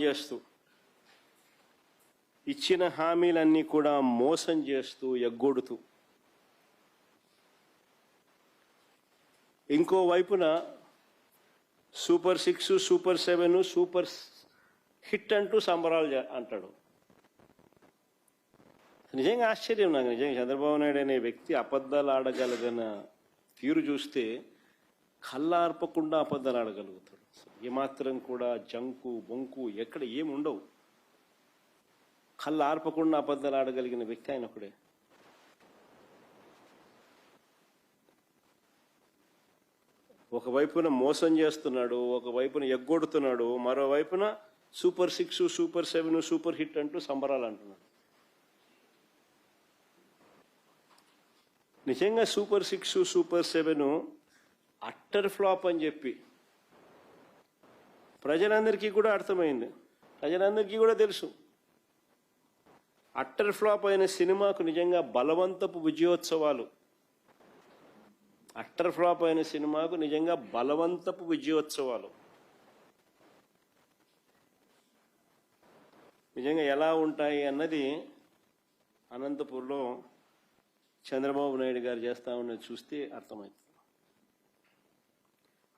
చేస్తూ ఇచ్చిన హామీలన్నీ కూడా మోసం చేస్తూ ఎగ్గొడుతూ. ఇంకో వైపున super six super seven super hit అంటూ సంబరాలు అంటాడు. నిజంగా ఆశ్చర్యం నాకు. నిజంగా చంద్రబాబు నాయుడు అనే వ్యక్తి అబద్ధాలు ఆడగలిగిన తీరు చూస్తే కళ్ళార్పకుండా అబద్ధాలు ఆడగలుగుతాడు. ఏమాత్రం కూడా జంకు బొంకు ఎక్కడ ఏమి ఉండవు. కళ్ళు ఆర్పకుండా అబద్ధాలు ఆడగలిగిన వ్యక్తి ఆయన ఒకడే. ఒకవైపున మోసం చేస్తున్నాడు ఒకవైపున ఎగ్గొడుతున్నాడు మరోవైపున super six super seven super hit అంటూ సంబరాలు అంటున్నాడు. నిజంగా super six super seven utter flop అని చెప్పి. ప్రజలందరికీ కూడా అర్థమైంది. ప్రజలందరికీ కూడా తెలుసు. అట్టర్ ఫ్లాప్ అయిన సినిమాకు నిజంగా బలవంతపు విజయోత్సవాలు. అట్టర్ ఫ్లాప్ అయిన సినిమాకు నిజంగా బలవంతపు విజయోత్సవాలు. నిజంగా ఎలా ఉంటాయి అన్నది అనంతపూర్లో చంద్రబాబు నాయుడు గారు చేస్తా ఉన్నది చూస్తే అర్థమవుతుంది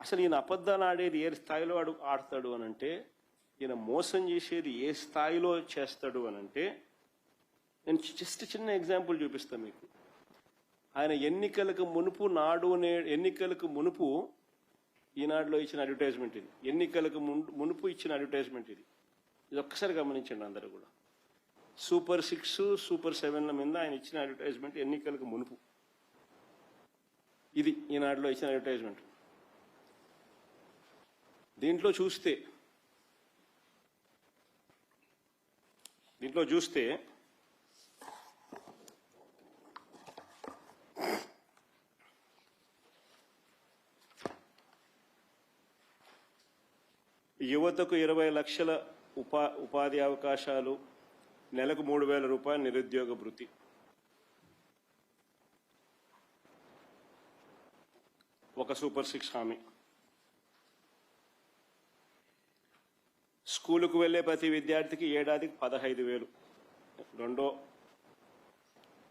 అసలు ఈయన అబద్ధాలు ఆడేది ఏ స్థాయిలో అడు ఆడతాడు అని అంటే ఈయన మోసం చేసేది ఏ స్థాయిలో చేస్తాడు అని అంటే నేను జస్ట్ చిన్న ఎగ్జాంపుల్ చూపిస్తాను మీకు. ఆయన ఎన్నికలకు మునుపు నాడు ఎన్నికలకు మునుపు ఈనాడులో ఇచ్చిన అడ్వర్టైజ్మెంట్ ఇది. ఎన్నికలకు మునుపు ఇచ్చిన అడ్వర్టైజ్మెంట్ ఇది. ఇది ఒక్కసారి గమనించండి అందరూ కూడా. సూపర్ సిక్స్ సూపర్ సెవెన్ల మీద ఆయన ఇచ్చిన అడ్వర్టైజ్మెంట్ ఎన్నికలకు మునుపు. ఇది ఈనాడులో ఇచ్చిన అడ్వర్టైజ్మెంట్ దీంట్లో చూస్తే దీంట్లో చూస్తే యువతకు ఇరవై లక్షల ఉపా ఉపాధి అవకాశాలు నెలకు మూడు వేల రూపాయల నిరుద్యోగ భృతి. ఒక సూపర్ సిక్స్ హామీ. స్కూలుకు వెళ్ళే ప్రతి విద్యార్థికి ఏడాదికి పదహైదు వేలు. రెండో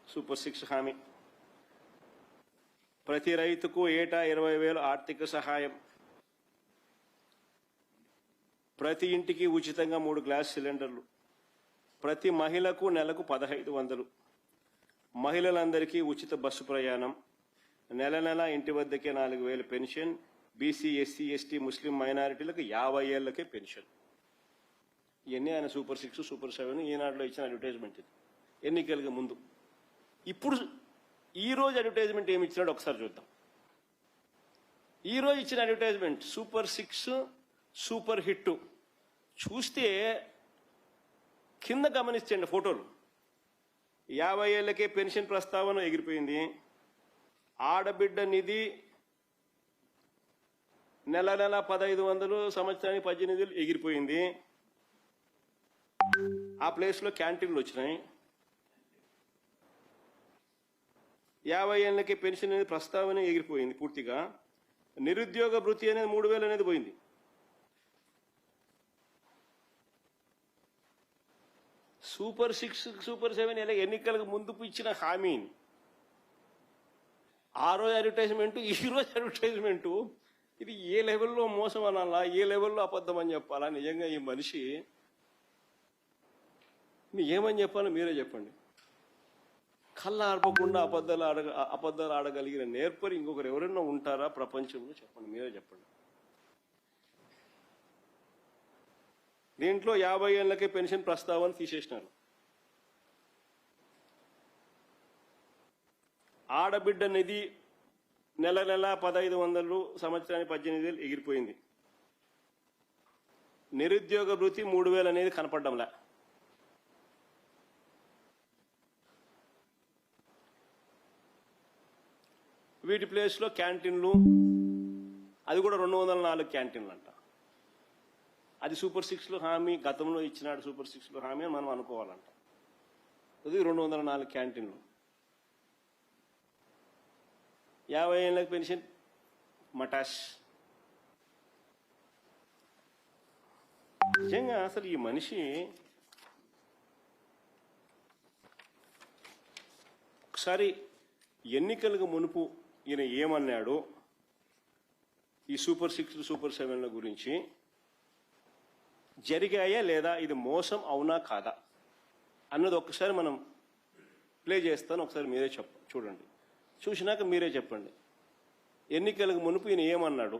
సూపర్ సిక్స్ హామీ. ప్రతి రైతుకు ఏటా ఇరవై వేలు ఆర్థిక సహాయం. ప్రతి ఇంటికి ఉచితంగా మూడు గ్లాస్ సిలిండర్లు. ప్రతి మహిళకు నెలకు పదహైదు వందలు. మహిళలందరికీ ఉచిత బస్సు ప్రయాణం. నెల నెల ఇంటి వద్దకే నాలుగు వేలు పెన్షన్. బీసీ ఎస్సీ ఎస్టీ ముస్లిం మైనారిటీలకు యాభై ఏళ్ళకే పెన్షన్. ఇవన్నీ ఆయన సూపర్ సిక్స్ సూపర్ సెవెన్ ఈనాడులో ఇచ్చిన అడ్వర్టైజ్మెంట్ ఇది. ఎన్నికలకు ముందు. ఇప్పుడు ఈ రోజు అడ్వర్టైజ్మెంట్ ఏమి ఇచ్చినాడు ఒకసారి చూద్దాం. ఈ రోజు ఇచ్చిన advertisement super six super hit. చూస్తే కింద గమనించండి ఫోటోలు. యాభై ఏళ్ళకే పెన్షన్ ప్రస్తావన ఎగిరిపోయింది. ఆడబిడ్డ నిధి నెల నెల పదహైదు వందలు సంవత్సరానికి పద్దెనిమిది ఎగిరిపోయింది. ఆ ప్లేస్లో క్యాంటీన్లు వచ్చినాయి. యాభై ఏళ్ళకి పెన్షన్ అనేది ప్రస్తావన ఎగిరిపోయింది పూర్తిగా. నిరుద్యోగ వృత్తి అనేది మూడు వేలు అనేది పోయింది. సూపర్ సిక్స్ సూపర్ సెవెన్ ఇలా ఎన్నికలకు ముందుకు ఇచ్చిన హామీని ఆ రోజు అడ్వర్టైజ్మెంట్ ఈ రోజు అడ్వర్టైజ్మెంట్ ఇది ఏ లెవెల్లో మోసం అనాలా ఏ లెవెల్లో అబద్ధం అని చెప్పాలా? నిజంగా ఈ మనిషి నీ ఏమని చెప్పాలో మీరే చెప్పండి. కళ్ళ ఆర్పకుండా అబద్ధాలు ఆడగ అబద్ధాలు ఆడగలిగిన నేర్పరి ఇంకొకరు ఎవరైనా ఉంటారా ప్రపంచంలో? చెప్పండి మీరే చెప్పండి. దీంట్లో యాభై ఏళ్ళకే పెన్షన్ ప్రస్తావన తీసేసినారు. ఆడబిడ్డ నిధి నెల నెల పదహైదు వందలు సంవత్సరానికి పద్దెనిమిది వేలు ఎగిరిపోయింది. నిరుద్యోగ భృతి మూడు వేలు అనేది కనపడడంలా. వీటి ప్లేస్లో క్యాంటీన్లు. అది కూడా రెండు వందల నాలుగు క్యాంటీన్లు అంట అది సూపర్ సిక్స్లో హామీ గతంలో ఇచ్చినాడు సూపర్ సిక్స్లో హామీ అని మనం అనుకోవాలంట. అది రెండు వందల నాలుగు క్యాంటీన్లు. యాభై ఏళ్ళకి పెన్షన్ మటాష్. నిజంగా అసలు ఈ మనిషి ఒకసారి ఎన్నికలకు మునుపు ఈయన ఏమన్నాడు? ఈ సూపర్ సిక్స్ సూపర్ సెవెన్ల గురించి జరిగాయా లేదా? ఇది మోసం అవునా కాదా? అన్నది ఒక్కసారి మనం ప్లే చేస్తాను ఒకసారి మీరే చెప్ప చూడండి. చూసినాక మీరే చెప్పండి. ఎన్నికలకు మునుపు ఈయన ఏమన్నాడు?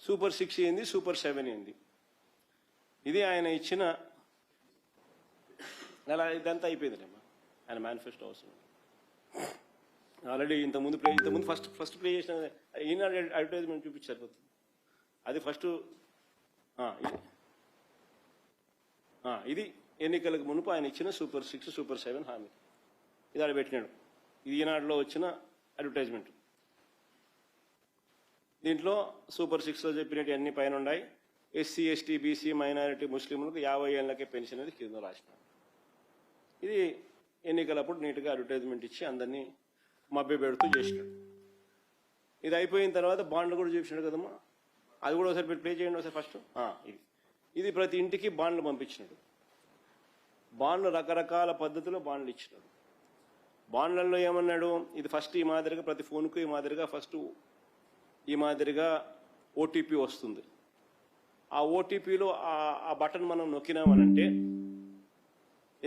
సూపర్ సిక్స్ ఏంది సూపర్ సెవెన్ ఏంది? ఇది ఆయన ఇచ్చిన అలా ఇదంతా అయిపోయిందిలేమ్మా. ఆయన మేనిఫెస్టో అవసరం ఆల్రెడీ ఇంతకుముందు ప్లే ఇంతకుముందు ఫస్ట్ ఫస్ట్ ప్లే చేసిన ఈనాడు అడ్వర్టైజ్మెంట్ చూపించి సరిపోతుంది అది ఫస్ట్ ఇది. ఇది ఎన్నికలకు మునుపు ఆయన ఇచ్చిన సూపర్ సిక్స్ సూపర్ సెవెన్ హామీ. ఇది ఆడ పెట్టినాడు. ఇది ఈనాడులో వచ్చిన అడ్వర్టైజ్మెంట్ దీంట్లో సూపర్ సిక్స్లో చెప్పినట్టు అన్ని పైన ఉన్నాయి. ఎస్సీ ఎస్టీ బీసీ మైనారిటీ ముస్లింలకు యాభై ఏళ్ళకే పెన్షన్ అనేది కింద రాసిన. ఇది ఎన్నికలప్పుడు నీట్గా అడ్వర్టైజ్మెంట్ ఇచ్చి అందరినీ మభ్య పెడుతూ చేసినాడు. ఇది అయిపోయిన తర్వాత బాండ్లు కూడా చూపించాడు కదమ్మా. అది కూడా ఒకసారి మీరు ప్లే చేయండి ఒకసారి ఫస్ట్. ఇది. ఇది ప్రతి ఇంటికి బాండ్లు పంపించినాడు. బాండ్లు రకరకాల పద్ధతిలో బాండ్లు ఇచ్చినాడు. బాండ్లలో ఏమన్నాడు? ఇది ఫస్ట్ ఈ మాదిరిగా ప్రతి ఫోన్కు ఈ మాదిరిగా ఫస్ట్ ఈ మాదిరిగా ఓటీపీ వస్తుంది. ఆ ఓటీపీలో ఆ బటన్ మనం నొక్కినామనంటే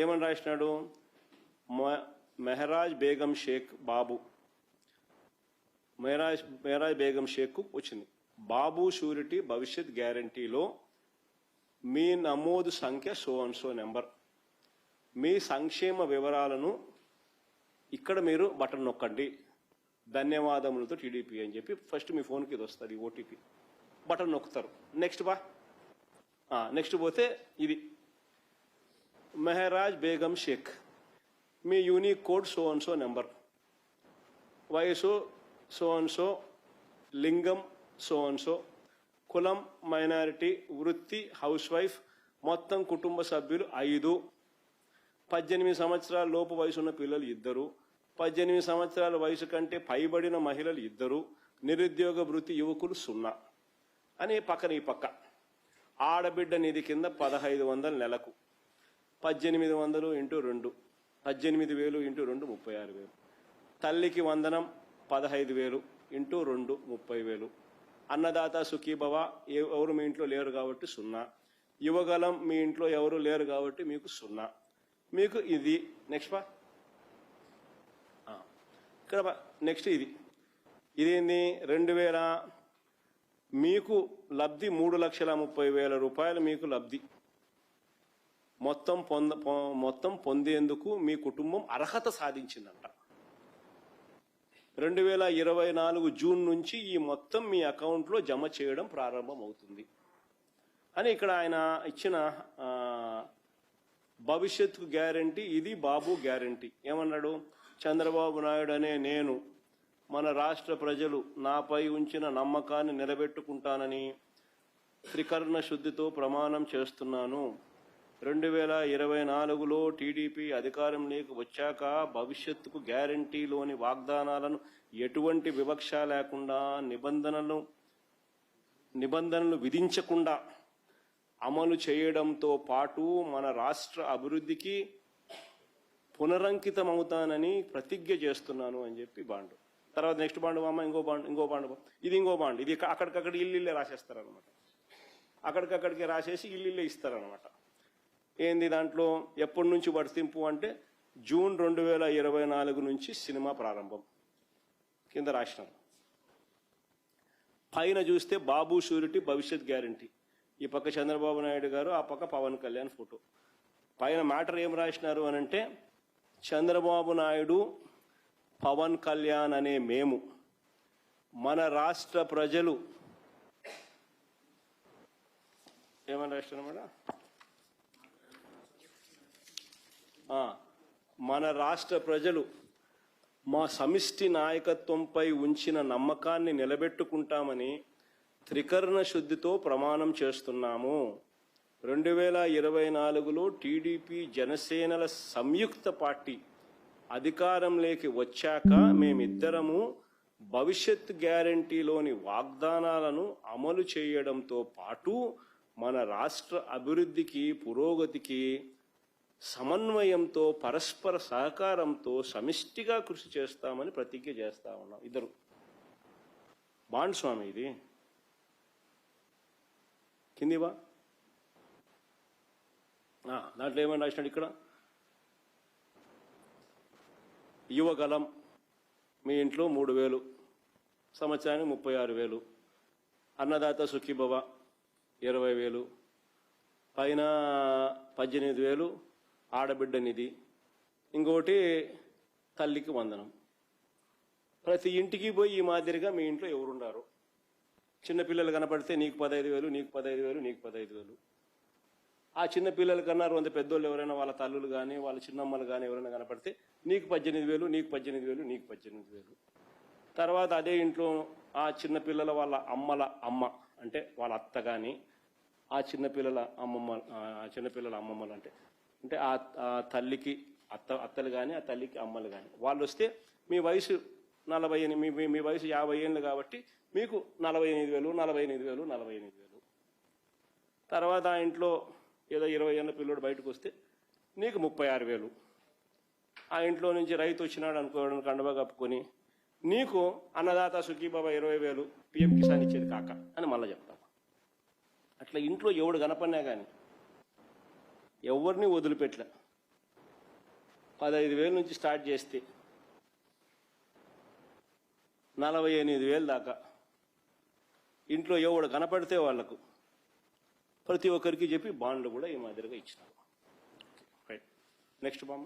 ఏమని రాసినాడు? మెహరాజ్ బేగం షేక్ బాబు. మెహరాజ్ మెహరాజ్ బేగం షేక్ వచ్చింది. బాబు షూరిటీ భవిష్యత్ గ్యారంటీలో మీ నమోదు సంఖ్య సో అండ్ సో నెంబర్. మీ సంక్షేమ వివరాలను ఇక్కడ మీరు బటన్ నొక్కండి. ధన్యవాదములతో టీడీపీ అని చెప్పి ఫస్ట్ మీ ఫోన్కి ఇది వస్తుంది ఓటీపీ బటన్ నొక్కుతారు. నెక్స్ట్ బా. నెక్స్ట్ పోతే ఇది. మెహరాజ్ బేగం షేక్. మీ unique code so and so number వయసు సో అండ్ సో లింగం సో అండ్ సో కులం మైనారిటీ వృత్తి హౌస్ వైఫ్ మొత్తం కుటుంబ సభ్యులు ఐదు పద్దెనిమిది సంవత్సరాల లోపు వయసు ఉన్న పిల్లలు ఇద్దరు. పద్దెనిమిది సంవత్సరాల వయసు కంటే పైబడిన మహిళలు ఇద్దరు. నిరుద్యోగ వృత్తి యువకులు సున్నా. అని పక్కన ఈ పక్క. ఆడబిడ్డ నిధి కింద పదహైదు వందల నెలకు. పద్దెనిమిది వందలు ఇంటూ రెండు. పద్దెనిమిది వేలు ఇంటూ రెండు ముప్పై ఆరు వేలు. తల్లికి వందనం పదహైదు వేలు ఇంటూ రెండు ముప్పై వేలు. అన్నదాత సుఖీభవ ఎవరు మీ ఇంట్లో లేరు కాబట్టి సున్నా. యువగలం మీ ఇంట్లో ఎవరు లేరు కాబట్టి మీకు సున్నా. మీకు ఇది. నెక్స్ట్ బా ఇక్కడ నెక్స్ట్ ఇది. ఇదేంది? రెండు వేల. మీకు లబ్ధి మూడు లక్షల ముప్పై వేల రూపాయలు మీకు లబ్ధి. మొత్తం పొంద పొ- మొత్తం పొందేందుకు మీ కుటుంబం అర్హత సాధించిందంట. రెండు వేల ఇరవై నాలుగు జూన్ నుంచి ఈ మొత్తం మీ అకౌంట్లో జమ చేయడం ప్రారంభమవుతుంది. అని ఇక్కడ ఆయన ఇచ్చిన భవిష్యత్తుకు గ్యారంటీ ఇది బాబు గ్యారంటీ. ఏమన్నాడు? చంద్రబాబు నాయుడు అనే నేను మన రాష్ట్ర ప్రజలు నాపై ఉంచిన నమ్మకాన్ని నిలబెట్టుకుంటానని త్రికరణ శుద్ధితో ప్రమాణం చేస్తున్నాను. రెండు వేల ఇరవై నాలుగులో టీడీపీ అధికారంలోకి వచ్చాక భవిష్యత్తుకు గ్యారంటీలోని వాగ్దానాలను ఎటువంటి వివక్ష లేకుండా నిబంధనలు నిబంధనలు విధించకుండా అమలు చేయడంతో పాటు మన రాష్ట్ర అభివృద్ధికి పునరంకితమవుతానని ప్రతిజ్ఞ చేస్తున్నాను అని చెప్పి బాండు. తర్వాత నెక్స్ట్ బాండు అమ్మ ఇంకో బాండ్ ఇంకో బాండు ఇది ఇంకో బాండ్. ఇది ఇక- అక్కడికక్కడ ఇల్లు ఇల్లే రాసేస్తారనమాట అక్కడికక్కడికి రాసేసి ఇల్లు ఇల్లే ఇస్తారనమాట ఏంది దాంట్లో? ఎప్పటి నుంచి వర్తింపు అంటే జూన్ రెండు వేల ఇరవై నాలుగు నుంచి సినిమా ప్రారంభం. కింద రాష్ట్రం పైన చూస్తే బాబు షూరిటీ భవిష్యత్ గ్యారంటీ. ఈ పక్క చంద్రబాబు నాయుడు గారు ఆ పక్క పవన్ కళ్యాణ్ ఫోటో. పైన మ్యాటర్ ఏం రాసినారు అని అంటే చంద్రబాబు నాయుడు పవన్ కళ్యాణ్ అనే మేము మన రాష్ట్ర ప్రజలు ఏమని రాష్ట్రం మేడం ఆ, మన రాష్ట్ర ప్రజలు మా సమిష్టి నాయకత్వంపై ఉంచిన నమ్మకాన్ని నిలబెట్టుకుంటామని త్రికరణ శుద్ధితో ప్రమాణం చేస్తున్నాము. రెండు వేల ఇరవై నాలుగులో టీడీపీ జనసేనల సంయుక్త పార్టీ అధికారంలోకి వచ్చాక మేమిద్దరము భవిష్యత్ గ్యారంటీలోని వాగ్దానాలను అమలు చేయడంతో పాటు మన రాష్ట్ర అభివృద్ధికి పురోగతికి సమన్వయంతో పరస్పర సహకారంతో సమిష్టిగా కృషి చేస్తామని ప్రతిజ్ఞ చేస్తా ఉన్నాం. ఇద్దరు. బాండ్ స్వామి ఇది. కిందివా దాంట్లో ఏమని రాసినాడు ఇక్కడ? యువగలం మీ ఇంట్లో మూడు వేలు. సంవత్సరానికి ముప్పై ఆరు వేలు. అన్నదాత సుఖీభవ ఇరవై వేలు. పైన పద్దెనిమిది వేలు. ఆడబిడ్డ నిధి ఇంకోటి తల్లికి వందనం. ప్రతి ఇంటికి పోయి ఈ మాదిరిగా మీ ఇంట్లో ఎవరున్నారు చిన్నపిల్లలు కనపడితే నీకు పదహైదు వేలు నీకు పదహైదు వేలు నీకు పదహైదు వేలు. ఆ చిన్న పిల్లల కన్నా వంద పెద్దోళ్ళు ఎవరైనా వాళ్ళ తల్లులు కానీ వాళ్ళ చిన్నమ్మలు కానీ ఎవరైనా కనపడితే నీకు పద్దెనిమిది వేలు నీకు పద్దెనిమిది వేలు నీకు పద్దెనిమిది వేలు. తర్వాత అదే ఇంట్లో ఆ చిన్న పిల్లల వాళ్ళ అమ్మల అమ్మ అంటే వాళ్ళ అత్త కానీ ఆ చిన్నపిల్లల అమ్మమ్మ ఆ అమ్మమ్మలు అంటే అంటే ఆ తల్లికి అత్త అత్తలు కానీ ఆ తల్లికి అమ్మలు కానీ వాళ్ళు వస్తే మీ వయసు నలభై ఎనిమిది మీ- మీ మీ వయసు యాభై ఏళ్ళు కాబట్టి మీకు నలభై ఎనిమిది వేలు నలభై ఎనిమిది వేలు నలభై ఎనిమిది వేలు. తర్వాత ఆ ఇంట్లో ఏదో ఇరవై ఏళ్ళ పిల్లోడు బయటకు వస్తే నీకు ముప్పై ఆరు వేలు. ఆ ఇంట్లో నుంచి రైతు వచ్చినాడు అనుకోవడం కండవ కప్పుకొని నీకు అన్నదాత సుఖీబాబా ఇరవై వేలు పిఎం కిసాన్ ఇచ్చేది కాక అని మళ్ళీ చెప్తాం. అట్లా ఇంట్లో ఎవడు కనపడినా కానీ ఎవరిని వదిలిపెట్టలే పదహైదు వేల నుంచి స్టార్ట్ చేస్తే నలభై ఎనిమిది వేలు దాకా. ఇంట్లో ఎవడు కనపడితే వాళ్ళకు ప్రతి ఒక్కరికి చెప్పి బాండ్లు కూడా ఈ మాదిరిగా ఇచ్చినారు రైట్ నెక్స్ట్ బామ్మ